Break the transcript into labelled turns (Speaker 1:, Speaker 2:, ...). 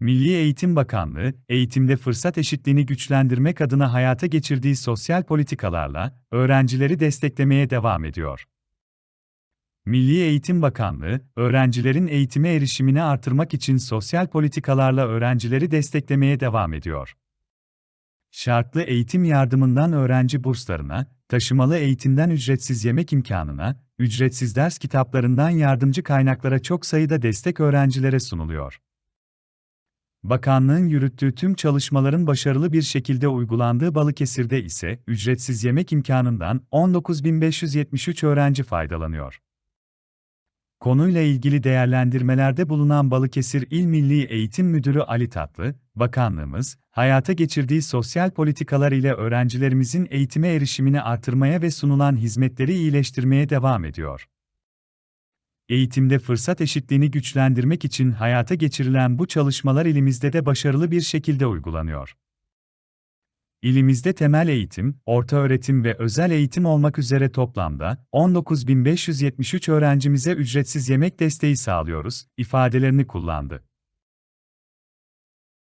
Speaker 1: Milli Eğitim Bakanlığı, eğitimde fırsat eşitliğini güçlendirmek adına hayata geçirdiği sosyal politikalarla öğrencileri desteklemeye devam ediyor. Milli Eğitim Bakanlığı, öğrencilerin eğitime erişimini artırmak için sosyal politikalarla öğrencileri desteklemeye devam ediyor. Şartlı eğitim yardımından öğrenci burslarına, taşımalı eğitimden ücretsiz yemek imkanına, ücretsiz ders kitaplarından yardımcı kaynaklara çok sayıda destek öğrencilere sunuluyor. Bakanlığın yürüttüğü tüm çalışmaların başarılı bir şekilde uygulandığı Balıkesir'de ise ücretsiz yemek imkanından 19.573 öğrenci faydalanıyor. Konuyla ilgili değerlendirmelerde bulunan Balıkesir İl Milli Eğitim Müdürü Ali Tatlı, Bakanlığımız, hayata geçirdiği sosyal politikalar ile öğrencilerimizin eğitime erişimini artırmaya ve sunulan hizmetleri iyileştirmeye devam ediyor. Eğitimde fırsat eşitliğini güçlendirmek için hayata geçirilen bu çalışmalar ilimizde de başarılı bir şekilde uygulanıyor. İlimizde temel eğitim, orta öğretim ve özel eğitim olmak üzere toplamda 19.573 öğrencimize ücretsiz yemek desteği sağlıyoruz ifadelerini kullandı.